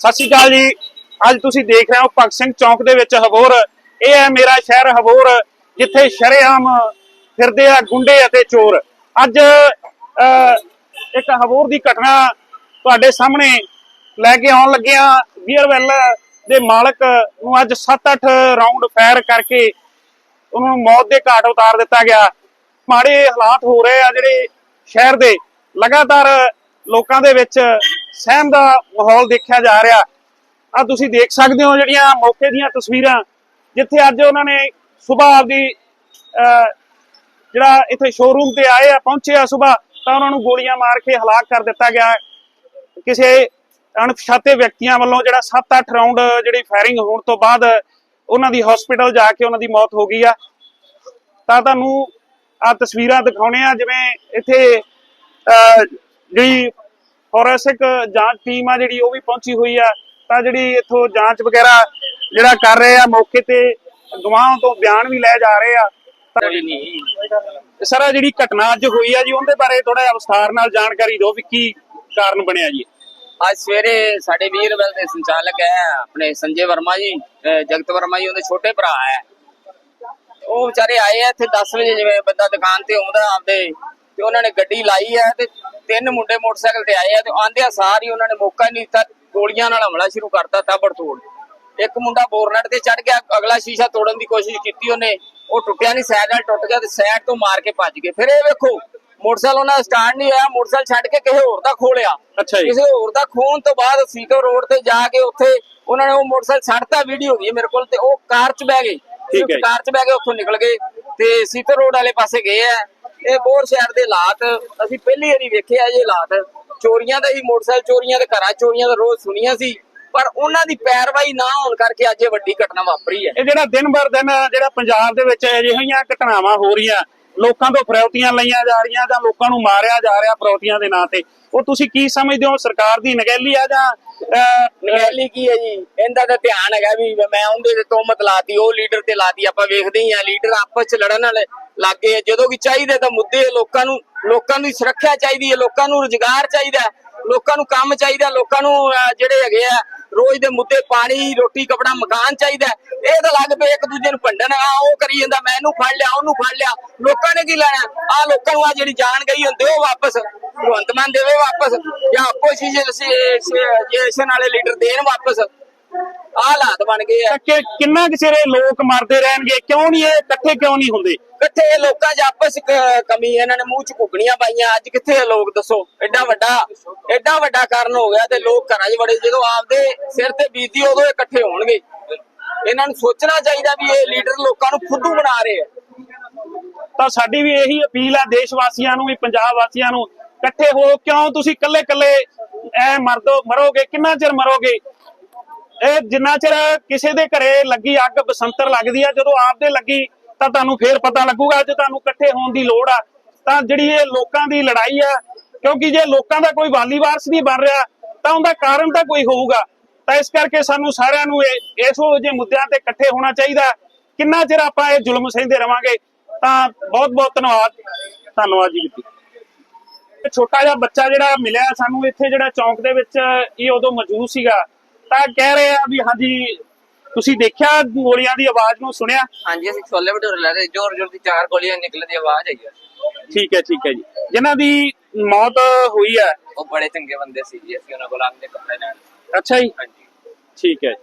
ਸਤਿ ਸ਼੍ਰੀ ਅਕਾਲ ਜੀ। ਅੱਜ ਤੁਸੀਂ ਦੇਖ ਰਹੇ ਹੋ ਭਗਤ ਸਿੰਘ ਚੌਂਕ ਦੇ ਵਿੱਚ ਹਬੋਰ। ਇਹ ਹੈ ਮੇਰਾ ਸ਼ਹਿਰ ਹਬੋਰ, ਜਿੱਥੇ ਸ਼ਰੇਆਮ ਫਿਰਦੇ ਆ ਗੁੰਡੇ ਅਤੇ ਚੋਰ। ਅੱਜ ਇੱਕ ਹਬੋਰ ਦੀ ਘਟਨਾ ਤੁਹਾਡੇ ਸਾਹਮਣੇ ਲੈ ਕੇ ਆਉਣ ਲੱਗਿਆ ਆ ਬੀਅਰਵੈਲ ਦੇ ਮਾਲਕ ਨੂੰ ਅੱਜ 7-8 ਰਾਉਂਡ ਫਾਇਰ ਕਰਕੇ ਉਹਨੂੰ ਮੌਤ ਦੇ ਘਾਟ ਉਤਾਰ ਦਿੱਤਾ ਗਿਆ। ਮਾੜੇ ਹਾਲਾਤ ਹੋ ਰਹੇ ਆ ਜਿਹੜੇ ਸ਼ਹਿਰ ਦੇ। ਲਗਾਤਾਰ ਲੋਕਾਂ ਦੇ ਵਿੱਚ ਸਹਿਮ ਦਾ ਮਾਹੌਲ ਦੇਖਿਆ ਜਾ ਰਿਹਾ। ਆ ਤੁਸੀਂ ਦੇਖ ਸਕਦੇ ਹੋ ਜਿਹੜੀਆਂ ਮੌਕੇ ਦੀਆਂ ਤਸਵੀਰਾਂ ਜਿੱਥੇ ਅੱਜ ਉਹਨਾਂ ਨੇ ਸਵੇਰ ਆਪਦੀ ਜਿਹੜਾ ਇੱਥੇ ਸ਼ੋਰੂਮ ਤੇ ਆਏ ਆ ਪਹੁੰਚੇ ਆ ਸਵੇਰ ਤਾਂ ਉਹਨਾਂ ਨੂੰ ਗੋਲੀਆਂ ਮਾਰ ਕੇ ਹਲਾਕ ਕਰ ਦਿੱਤਾ ਗਿਆ ਕਿਸੇ ਅਣਪਛਾਤੇ ਵਿਅਕਤੀਆਂ ਵੱਲੋਂ ਜਿਹੜਾ 7-8 ਰਾਉਂਡ ਜਿਹੜੀ ਫਾਇਰਿੰਗ ਹੋਣ ਤੋਂ ਬਾਅਦ ਉਹਨਾਂ ਦੀ ਹਸਪੀਟਲ ਜਾ ਕੇ ਉਹਨਾਂ ਦੀ ਮੌਤ ਹੋ ਗਈ ਆ। ਤਾਂ ਤੁਹਾਨੂੰ ਆ ਤਸਵੀਰਾਂ ਦਿਖਾਉਣੇ ਆ ਜਿਵੇਂ ਇੱਥੇ ਅਹ, ਜਿਹੜੀ ਫੋਰੈਂਸਿਕ ਜਾਂਚ ਟੀਮ ਆ ਜਿਹੜੀ ਉਹ ਵੀ ਪਹੁੰਚੀ ਹੋਈ ਆ। ਤਾਂ ਜਿਹੜੀ ਇੱਥੋਂ ਜਾਂਚ ਵਗੈਰਾ ਜਿਹੜਾ ਕਰ ਰਹੇ ਆ ਮੌਕੇ ਤੇ ਗਵਾਹਾਂ ਤੋਂ ਬਿਆਨ ਵੀ ਲੈ ਜਾ ਰਹੇ ਆ। ਸਰ ਜਿਹੜੀ ਘਟਨਾ ਅੱਜ ਹੋਈ ਆ ਜੀ ਉਹਦੇ ਬਾਰੇ ਥੋੜਾ ਜਿਹਾ ਵਿਸਥਾਰ ਨਾਲ ਜਾਣਕਾਰੀ ਦਿਓ ਵੀ ਕੀ ਕਾਰਨ ਬਣਿਆ ਜੀ। ਅੱਜ ਸਵੇਰੇ ਸਾਡੇ ਵੀਰਵਲ ਦੇ ਸੰਚਾਲਕ ਹੈ ਆਪਣੇ ਸੰਜੇ ਵਰਮਾ ਜੀ ਜਗਤ ਵਰਮਾ ਜੀ ਉਹਦੇ ਛੋਟੇ ਭਰਾ ਹੈ। ਉਹ ਵਿਚਾਰੇ ਆਏ ਆ ਇੱਥੇ 10 ਵਜੇ ਜਿਵੇਂ ਬੰਦਾ ਦੁਕਾਨ ਤੇ ਆਉਂਦਾ ਆਪਦੇ ਤੇ ਉਹਨਾਂ ਨੇ ਗੱਡੀ ਲਾਈ ਹੈ ਤੇ ਤਿੰਨ ਮੁੰਡੇ ਮੋਟਰਸਾਈਕਲ ਤੇ ਆਏ ਆ ਤੇ ਆਂਦਿਆਂ ਸਾਰ ਹੀ ਉਹਨਾਂ ਨੇ ਮੌਕਾ ਹੀ ਨਹੀਂ ਦਿੱਤਾ ਗੋਲੀਆਂ ਨਾਲ ਹਮਲਾ ਸ਼ੁਰੂ ਕਰਤਾ ਤਾਬੜ ਤੋੜ ਇੱਕ ਮੁੰਡਾ ਬੋਰਨਟ ਤੇ ਚੜ ਗਿਆ ਅਗਲਾ ਸ਼ੀਸ਼ਾ ਤੋੜਨ ਦੀ ਕੋਸ਼ਿਸ਼ ਕੀਤੀ ਉਹਨੇ ਉਹ ਟੁੱਟਿਆ ਨਹੀਂ ਸਾਈਡ ਨਾਲ ਟੁੱਟ ਗਿਆ ਤੇ ਸਾਈਡ ਤੋਂ ਮਾਰ ਕੇ ਭੱਜ ਗਏ। ਫਿਰ ਇਹ ਵੇਖੋ ਮੋਟਰਸਾਈਕਲ ਉਹਨਾਂ ਦਾ ਸਟਾਰਟ ਨਹੀਂ ਹੋਇਆ ਮੋਟਰਸਾਈਕਲ ਛੱਡ ਕੇ ਕਿਸੇ ਹੋਰ ਦਾ ਖੋਲਿਆ। ਅੱਛਾ ਜੀ। ਕਿਸੇ ਹੋਰ ਦਾ ਖੋਣ ਤੋਂ ਬਾਅਦ ਸੀਟੋ ਰੋਡ ਤੇ ਜਾ ਕੇ ਉੱਥੇ ਉਹਨਾਂ ਨੇ ਉਹ ਮੋਟਰਸਾਈਕਲ ਛੱਡਤਾ ਵੀਡੀਓ ਗਈ ਮੇਰੇ ਕੋਲ ਤੇ ਉਹ ਕਾਰ 'ਚ ਬਹਿ ਗਏ। ਠੀਕ ਹੈ ਜੀ। ਕਾਰ 'ਚ ਬਹਿ ਕੇ ਉੱਥੋਂ ਨਿਕਲ ਗਏ ਤੇ ਸੀਟੋ ਰੋਡ ਵਾਲੇ ਪਾਸੇ ਗਏ ਆ। ਇਹ ਬੋਰ ਸ਼ਹਿਰ ਦੇ ਹਾਲਾਤ ਅਸੀਂ ਪਹਿਲੀ ਵਾਰੀ ਵੇਖਿਆ ਇਹ ਹਾਲਾਤ ਚੋਰੀਆਂ ਦਾ ਹੀ ਮੋਟਰਸਾਈਕਲ, ਚੋਰੀਆਂ ਤੇ ਘਰਾਂ, ਚੋਰੀਆਂ ਦਾ ਰੋਜ਼ ਸੁਣੀਆਂ ਸੀ। ਪਰ ਉਹਨਾਂ ਦੀ ਪੈਰਵਾਈ ਨਾ ਹੋਣ ਕਰਕੇ ਅੱਜ ਇਹ ਵੱਡੀ ਘਟਨਾ ਵਾਪਰੀ ਹੈ। ਇਹ ਜਿਹੜਾ ਦਿਨ ਬਰ ਦਿਨ ਜਿਹੜਾ ਪੰਜਾਬ ਦੇ ਵਿੱਚ ਅਜਿਹੀਆਂ ਘਟਨਾਵਾਂ ਹੋ ਰਹੀਆਂ ਲੋਕਾਂ ਤੋਂ ਫਰੌਤੀਆਂ ਲਈਆਂ ਜਾ ਰਹੀਆਂ ਜਾਂ ਲੋਕਾਂ ਨੂੰ ਮਾਰਿਆ ਜਾ ਰਿਹਾ ਫਰੌਤੀਆਂ ਦੇ ਨਾਂ ਤੇ। ਉਹ ਤੁਸੀਂ ਕੀ ਸਮਝਦੇ ਹੋ? ਸਰਕਾਰ ਦੀ ਨਗਹਿਲੀ ਆ ਜਾਂ ਅਹ, ਕੀ ਹੈ ਜੀ? ਇਹਦਾ ਤਾਂ ਧਿਆਨ ਹੈਗਾ ਵੀ ਮੈਂ ਉਹਦੇ ਤੇ ਤੋਮਤ ਲਾਤੀ ਉਹ ਲੀਡਰ ਤੇ ਲਾਤੀ ਆਪਾਂ ਵੇਖਦੇ ਹੀ ਆ ਲੀਡਰ ਆਪਸ ਚ ਲੜਨ ਵਾਲੇ ਲੱਗੇ ਜਦੋਂ ਵੀ ਚਾਹੀਦੇ ਤਾਂ ਮੁੱਦੇ ਲੋਕਾਂ ਨੂੰ ਲੋਕਾਂ ਦੀ ਸੁਰੱਖਿਆ ਚਾਹੀਦੀ ਹੈ। ਲੋਕਾਂ ਨੂੰ ਰੁਜ਼ਗਾਰ ਚਾਹੀਦਾ ਲੋਕਾਂ ਨੂੰ ਕੰਮ ਚਾਹੀਦਾ, ਲੋਕਾਂ ਨੂੰ ਜਿਹੜੇ ਹੈਗੇ ਆ, ਰੋਜ਼ ਦੇ ਮੁੱਦੇ, ਪਾਣੀ, ਰੋਟੀ, ਕਪੜਾ, ਮਕਾਨ ਚਾਹੀਦਾ ਇਹ ਤਾਂ ਲੱਗ ਪਏ ਇੱਕ ਦੂਜੇ ਨੂੰ ਭੰਡਣ ਆ ਉਹ ਕਰੀ ਜਾਂਦਾ, ਮੈਂ ਇਹਨੂੰ ਫੜ ਲਿਆ, ਉਹਨੂੰ ਫੜ ਲਿਆ, ਲੋਕਾਂ ਨੇ ਕੀ ਲੈਣਾ? ਆ ਲੋਕਾਂ ਨੂੰ ਆ ਜਿਹੜੀ ਜਾਨ ਗਈ ਹੁੰਦੇ, ਉਹ ਵਾਪਸ ਭਗਵੰਤ ਮਾਨ ਦੇਵੇ ਵਾਪਸ, ਜਾਂ ਆਪੋਜੀਸ਼ਨ ਵਾਲੇ ਲੀਡਰ ਦੇਣ ਵਾਪਸ। ਆ ਹਾਲਾਤ ਬਣ ਗਏ ਆ। ਕਿੰਨਾ ਕੁ ਚਿਰ ਲੋਕ ਮਰਦੇ ਰਹਿਣਗੇ? ਕਿਉਂ ਨਹੀਂ ਇਹ ਇਕੱਠੇ ਕਿਉਂ ਨਹੀਂ ਹੁੰਦੇ? ਕਿੱਥੇ ਇਹ ਲੋਕਾਂ 'ਚ ਆਪਸ ਕਮੀ ਇਹਨਾਂ ਨੇ ਮੂੰਹ 'ਚ ਘੁੱਗਣੀਆਂ ਪਾਈਆਂ। ਅੱਜ ਕਿੱਥੇ ਇਹ ਲੋਕ ਦੱਸੋ? ਐਡਾ ਵੱਡਾ ਐਡਾ ਵੱਡਾ ਕਾਰਨ ਹੋ ਗਿਆ ਤੇ ਲੋਕ ਘਰਾਂ 'ਚ ਬੜੇ ਜਦੋਂ ਆਪਦੇ ਸਿਰ ਤੇ ਬੀਤੀ, ਉਦੋਂ ਇਕੱਠੇ ਹੋਣਗੇ। ਇਹਨਾਂ ਨੂੰ ਸੋਚਣਾ ਚਾਹੀਦਾ ਵੀ ਇਹ ਲੀਡਰ ਲੋਕਾਂ ਨੂੰ ਫੁੱਦੂ ਬਣਾ ਰਹੇ ਆ। ਤਾਂ ਸਾਡੀ ਵੀ ਇਹੀ ਅਪੀਲ ਆ ਦੇਸ਼ ਵਾਸੀਆਂ ਨੂੰ, ਵੀ ਪੰਜਾਬ ਵਾਸੀਆਂ ਨੂੰ ਇਕੱਠੇ ਹੋ। ਕਿਉਂ ਤੁਸੀਂ ਇਕੱਲੇ ਇਕੱਲੇ ਐ ਮਰਦੋ, ਮਰੋਗੇ? ਕਿੰਨਾ ਚਿਰ ਮਰੋਗੇ? ਇਹ ਜਿੰਨਾ ਚਿਰ ਕਿਸੇ ਦੇ ਘਰੇ ਲੱਗੀ ਅੱਗ, ਬਸੰਤਰ ਲੱਗਦੀ ਆ, ਜਦੋਂ ਆਪਦੇ ਲੱਗੀ ਤਾਂ ਤੁਹਾਨੂੰ ਫੇਰ ਪਤਾ ਲੱਗੂਗਾ ਜੇ ਤੁਹਾਨੂੰ ਇਕੱਠੇ ਹੋਣ ਦੀ ਲੋੜ ਆ, ਤਾਂ ਜਿਹੜੀ ਇਹ ਲੋਕਾਂ ਦੀ ਲੜਾਈ ਆ, ਕਿਉਂਕਿ ਜੇ ਲੋਕਾਂ ਦਾ ਕੋਈ ਵਾਲੀ ਵਾਰਸ ਨਹੀਂ ਬਣ ਰਿਹਾ, ਤਾਂ ਉਹਦਾ ਕਾਰਨ ਤਾਂ ਕੋਈ ਹੋਊਗਾ। ਤਾਂ ਇਸ ਕਰਕੇ ਸਾਨੂੰ ਸਾਰਿਆਂ ਨੂੰ ਇਹ, ਇਹੋ ਜਿਹੇ ਮੁੱਦਿਆਂ ਤੇ ਇਕੱਠੇ ਹੋਣਾ ਚਾਹੀਦਾ। ਕਿੰਨਾ ਚਿਰ ਆਪਾਂ ਇਹ ਜ਼ੁਲਮ ਸਹਿੰਦੇ ਰਵਾਂਗੇ, ਤਾਂ ਬਹੁਤ ਬਹੁਤ ਧੰਨਵਾਦ। ਧੰਨਵਾਦ ਜੀ। ਛੋਟਾ ਜਿਹਾ ਬੱਚਾ ਜਿਹੜਾ ਮਿਲਿਆ ਸਾਨੂੰ, ਇੱਥੇ ਜਿਹੜਾ ਚੌਂਕ ਦੇ ਵਿੱਚ ਇਹ ਉਦੋਂ ਮੌਜੂਦ ਸੀਗਾ। ਤਾਂ ਕਹਿ ਰਹੇ ਆ ਵੀ ਹਾਂਜੀ ਤੁਸੀਂ ਦੇਖਿਆ ਗੋਲੀਆਂ ਦੀ ਆਵਾਜ਼ ਨੂੰ ਸੁਣਿਆ? ਹਾਂਜੀ ਅਸੀਂ ਛੋਲੇ ਭਟੂਰੇ ਲੈ ਰਹੇ ਜ਼ੋਰ ਜ਼ੋਰ ਦੀ ਚਾਰ ਗੋਲੀਆਂ ਨਿਕਲਣ ਦੀ ਆਵਾਜ਼ ਆਈ ਹੈ ਠੀਕ ਹੈ ਠੀਕ ਹੈ ਜੀ। ਜਿਨ੍ਹਾਂ ਦੀ ਮੌਤ ਹੋਈ ਹੈ? ਉਹ ਬੜੇ ਚੰਗੇ ਬੰਦੇ ਸੀ ਜੀ ਅਸੀਂ ਉਹਨਾਂ ਕੋਲ ਆਂਦੇ ਕੱਪੜੇ ਲੈਣ। ਅੱਛਾ ਜੀ। ਹਾਂਜੀ। ਠੀਕ ਹੈ।